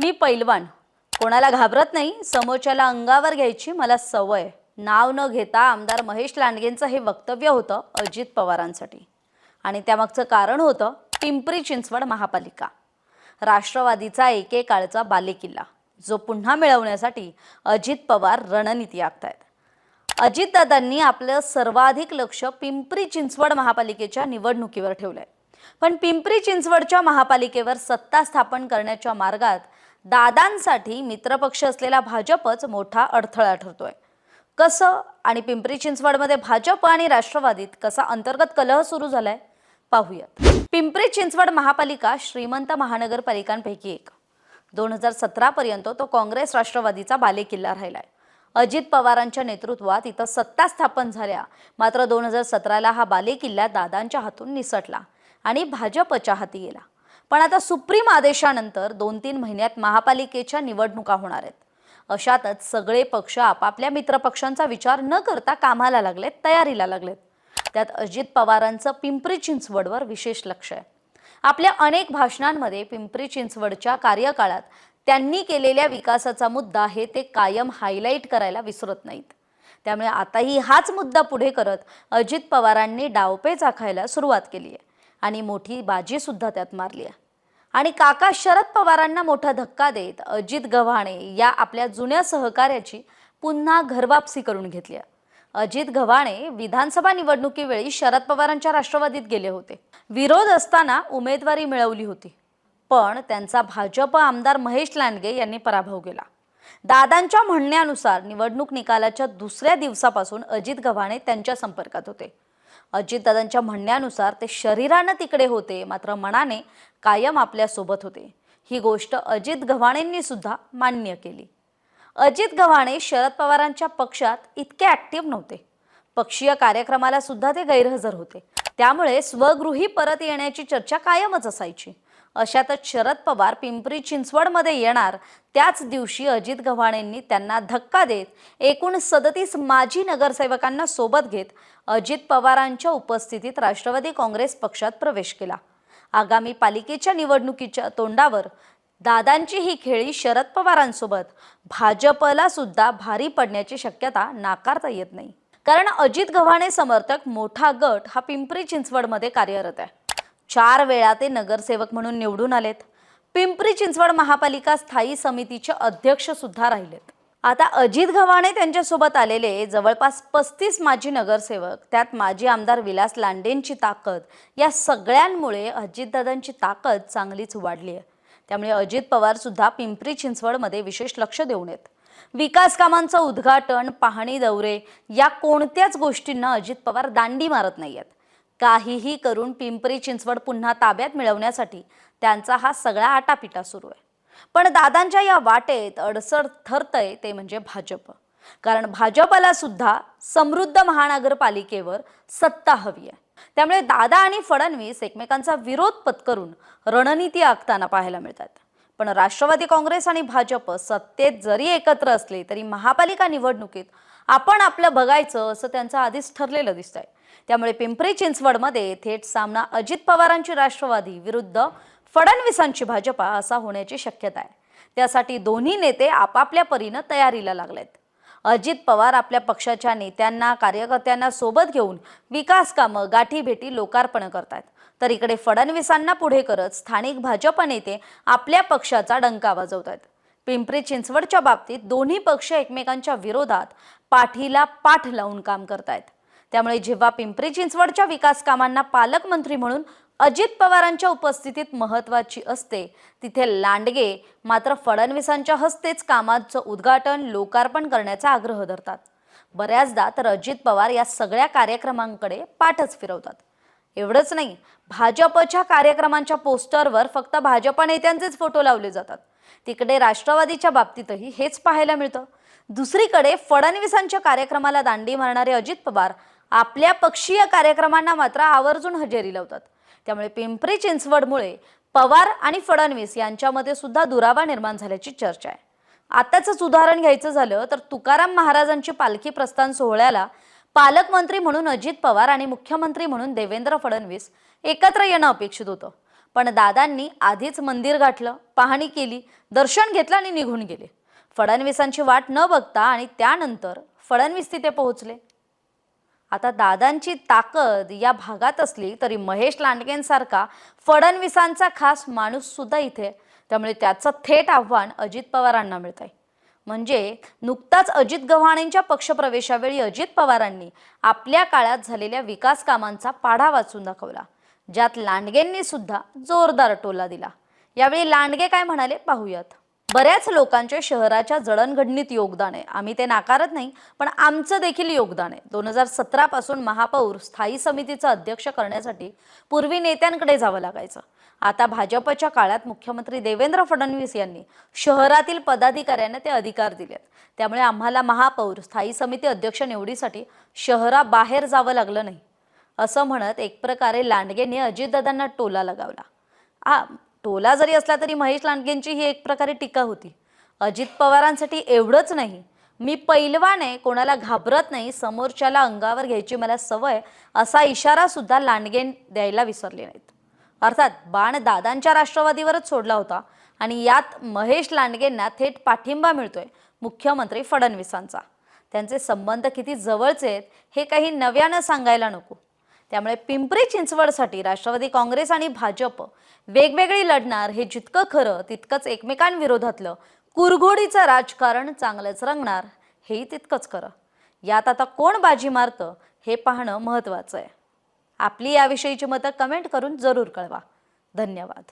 मी पैलवान. कोणाला घाबरत नाही समोरच्याला अंगावर घ्यायची मला सवय. नाव न घेता आमदार महेश लांडगेंचं हे वक्तव्य होतं अजित पवारांसाठी. आणि त्यामागचं कारण होतं पिंपरी चिंचवड महापालिका. राष्ट्रवादीचा एकेकाळचा बालेकिल्ला जो पुन्हा मिळवण्यासाठी अजित पवार रणनीती आखतायत. अजितदादांनी आपलं सर्वाधिक लक्ष पिंपरी चिंचवड महापालिकेच्या निवडणुकीवर ठेवलंय. पण पिंपरी चिंचवडच्या महापालिकेवर सत्ता स्थापन करण्याच्या मार्गात दादांसाठी मित्रपक्ष असलेला भाजपच मोठा अडथळा ठरतोय. कसं आणि पिंपरी चिंचवडमध्ये भाजप आणि राष्ट्रवादीत कसा अंतर्गत कलह सुरू झालाय? पाहूयात. पिंपरी चिंचवड महापालिका श्रीमंत महानगरपालिकांपैकी एक. दोन हजार सतरापर्यंत तो काँग्रेस राष्ट्रवादीचा बालेकिल्ला राहिलाय. अजित पवारांच्या नेतृत्वात इथं सत्ता स्थापन झाल्या. मात्र दोन हजार सतराला हा बालेकिल्ला दादांच्या हातून निसटला आणि भाजपच्या हाती गेला. पण आता सुप्रीम आदेशानंतर दोन तीन महिन्यात महापालिकेच्या निवडणुका होणार आहेत. अशातच सगळे पक्ष आपापल्या मित्रपक्षांचा विचार न करता कामाला लागलेत तयारीला लागलेत. त्यात अजित पवारांचं पिंपरी चिंचवडवर विशेष लक्ष आहे. आपल्या अनेक भाषणांमध्ये पिंपरी चिंचवडच्या कार्यकाळात त्यांनी केलेल्या विकासाचा मुद्दा हे ते कायम हायलाईट करायला विसरत नाहीत. त्यामुळे आताही हाच मुद्दा पुढे करत अजित पवारांनी डावपेच आखायला सुरुवात केली आहे. आणि मोठी बाजीसुद्धा त्यात मारली आहे. आणि काका शरद पवारांना मोठा धक्का देत अजित गव्हाणे या आपल्या जुन्या सहकार्याची पुन्हा घरवापसी करून घेतली. अजित गव्हाणे विधानसभा निवडणुकीवेळी शरद पवारांच्या राष्ट्रवादीत गेले होते. विरोध असताना उमेदवारी मिळवली होती. पण त्यांचा भाजप आमदार महेश लांडगे यांनी पराभव केला. दादांच्या म्हणण्यानुसार निवडणूक निकालाच्या दुसऱ्या दिवसापासून अजित गव्हाणे त्यांच्या संपर्कात होते. अजितदादांच्या म्हणण्यानुसार ते शरीरानं तिकडे होते मात्र मनाने कायम आपल्यासोबत होते. ही गोष्ट अजित गव्हाणेंनी सुद्धा मान्य केली. अजित गव्हाणे शरद पवारांच्या पक्षात इतके ॲक्टिव्ह नव्हते. पक्षीय कार्यक्रमाला सुद्धा ते गैरहजर होते. त्यामुळे स्वगृही परत येण्याची चर्चा कायमच असायची. अशातच शरद पवार पिंपरी चिंचवडमध्ये येणार. त्याच दिवशी अजित गव्हाणेंनी त्यांना धक्का देत एकूण सदतीस माजी नगरसेवकांना सोबत घेत अजित पवारांच्या उपस्थितीत राष्ट्रवादी काँग्रेस पक्षात प्रवेश केला. आगामी पालिकेच्या निवडणुकीच्या तोंडावर दादांची ही खेळी शरद पवारांसोबत. भाजपला सुद्धा भारी पडण्याची शक्यता नाकारता येत नाही. कारण अजित गव्हाणे समर्थक मोठा गट हा पिंपरी चिंचवडमध्ये कार्यरत आहे. चार वेळा ते नगरसेवक म्हणून निवडून आलेत. पिंपरी चिंचवड महापालिका स्थायी समितीचे अध्यक्ष सुद्धा राहिलेत. आता अजित गव्हाणे त्यांच्यासोबत आलेले जवळपास पस्तीस माजी नगरसेवक त्यात माजी आमदार विलास लांडेंची ताकद या सगळ्यांमुळे अजितदादांची ताकद चांगलीच वाढली आहे. त्यामुळे अजित पवार सुद्धा पिंपरी चिंचवडमध्ये विशेष लक्ष देऊन येत विकास कामांचं उद्घाटन पाहणी दौरे या कोणत्याच गोष्टींना अजित पवार दांडी मारत नाही आहेत काहीही करून पिंपरी चिंचवड पुन्हा ताब्यात मिळवण्यासाठी त्यांचा हा सगळा आटापिटा सुरू आहे. पण दादांच्या या वाटेत अडसर ठरतंय ते म्हणजे भाजप. कारण भाजपला सुद्धा समृद्ध महानगरपालिकेवर सत्ता हवी आहे. त्यामुळे दादा आणि फडणवीस एकमेकांचा विरोध पत्करून रणनीती आखताना पाहायला मिळतात. पण राष्ट्रवादी काँग्रेस आणि भाजप सत्तेत जरी एकत्र असले तरी महापालिका निवडणुकीत आपण आपलं बघायचं असं त्यांचं आधीच ठरलेलं दिसतंय. त्यामुळे पिंपरी चिंचवडमध्ये थेट सामना अजित पवारांची राष्ट्रवादी विरुद्ध फडणवीसांची भाजपा असा होण्याची शक्यता आहे. त्यासाठी दोन्ही नेते आपापल्या परीनं तयारीला लागलेत. अजित पवार आपल्या पक्षाच्या नेत्यांना कार्यकर्त्यांना सोबत घेऊन विकास कामं गाठीभेटी लोकार्पण करतात तर इकडे फडणवीसांना पुढे करत स्थानिक भाजप नेते आपल्या पक्षाचा डंका वाजवत आहेत पिंपरी चिंचवडच्या बाबतीत दोन्ही पक्ष एकमेकांच्या विरोधात पाठीला पाठ लावून काम करतायत. त्यामुळे जेव्हा पिंपरी चिंचवडच्या विकास कामांना पालकमंत्री म्हणून अजित पवारांच्या उपस्थितीत महत्त्वाची असते तिथे लांडगे मात्र फडणवीसांच्या हस्तेच कामाचं उद्घाटन लोकार्पण करण्याचा आग्रह धरतात. बऱ्याचदा तर अजित पवार या सगळ्या कार्यक्रमांकडे पाठच फिरवतात. एवढंच नाही. भाजपच्या कार्यक्रमांच्या पोस्टरवर फक्त भाजप नेत्यांचेच फोटो लावले जातात. तिकडे राष्ट्रवादीच्या बाबतीतही हेच पाहायला मिळतं. दुसरीकडे फडणवीसांच्या कार्यक्रमाला दांडी मारणारे अजित पवार आपल्या पक्षीय कार्यक्रमांना मात्र आवर्जून हजेरी लावतात. त्यामुळे पिंपरी चिंचवडमुळे पवार आणि फडणवीस यांच्यामध्ये सुद्धा दुरावा निर्माण झाल्याची चर्चा आहे. आताच उदाहरण घ्यायचं झालं तर तुकाराम महाराजांची पालखी प्रस्थान सोहळ्याला पालकमंत्री म्हणून अजित पवार आणि मुख्यमंत्री म्हणून देवेंद्र फडणवीस एकत्र येणं अपेक्षित होतं. पण दादांनी आधीच मंदिर गाठलं पाहणी केली दर्शन घेतलं आणि निघून गेले. फडणवीसांची वाट न बघता आणि त्यानंतर फडणवीस तिथे पोहोचले. आता दादांची ताकद या भागात असली तरी महेश लांडगेंसारखा फडणवीसांचा खास माणूस सुद्धा इथे त्यामुळे त्याचं थेट आव्हान अजित पवारांना मिळत आहे म्हणजे नुकताच अजित गव्हाणेंच्या पक्षप्रवेशावेळी अजित पवारांनी आपल्या काळात झालेल्या विकास कामांचा पाढा वाचून दाखवला ज्यात लांडगेंनी सुद्धा जोरदार टोला दिला. यावेळी लांडगे काय म्हणाले पाहूयात. बऱ्याच लोकांचे शहराच्या जडणघडणीत योगदान आहे. आम्ही ते नाकारत नाही पण आमचं देखील योगदान आहे. दोन हजार सतरापासून महापौर स्थायी समितीचं अध्यक्ष करण्यासाठी पूर्वी नेत्यांकडे जावं लागायचं. आता भाजपच्या काळात मुख्यमंत्री देवेंद्र फडणवीस यांनी शहरातील पदाधिकाऱ्यांना ते अधिकार दिलेत. त्यामुळे आम्हाला महापौर स्थायी समिती अध्यक्ष निवडीसाठी शहराबाहेर जावं लागलं नाही. असं म्हणत एक प्रकारे लांडगेंनी अजितदादांना टोला लगावला. आ टोला जरी असला तरी महेश लांडगेंची ही एक प्रकारे टीका होती. अजित पवारांसाठी एवढंच नाही. मी पैलवाने कोणाला घाबरत नाही समोरच्याला अंगावर घ्यायची मला सवय असा इशारा सुद्धा लांडगे द्यायला विसरले नाहीत. अर्थात बाण दादांच्या राष्ट्रवादीवरच सोडला होता आणि यात महेश लांडगेंना थेट पाठिंबा मिळतोय मुख्यमंत्री फडणवीसांचा. त्यांचे संबंध किती जवळचे आहेत हे काही नव्यानं सांगायला नको. त्यामुळे पिंपरी चिंचवडसाठी राष्ट्रवादी काँग्रेस आणि भाजप वेगवेगळी लढणार हे जितकं खरं तितकंच एकमेकांविरोधातलं कुरघोडीचं राजकारण चांगलंच रंगणार हेही तितकंच खरं. यात आता कोण बाजी मारतं हे पाहणं महत्त्वाचं आहे. आपली याविषयीची मतं कमेंट करून जरूर कळवा. धन्यवाद.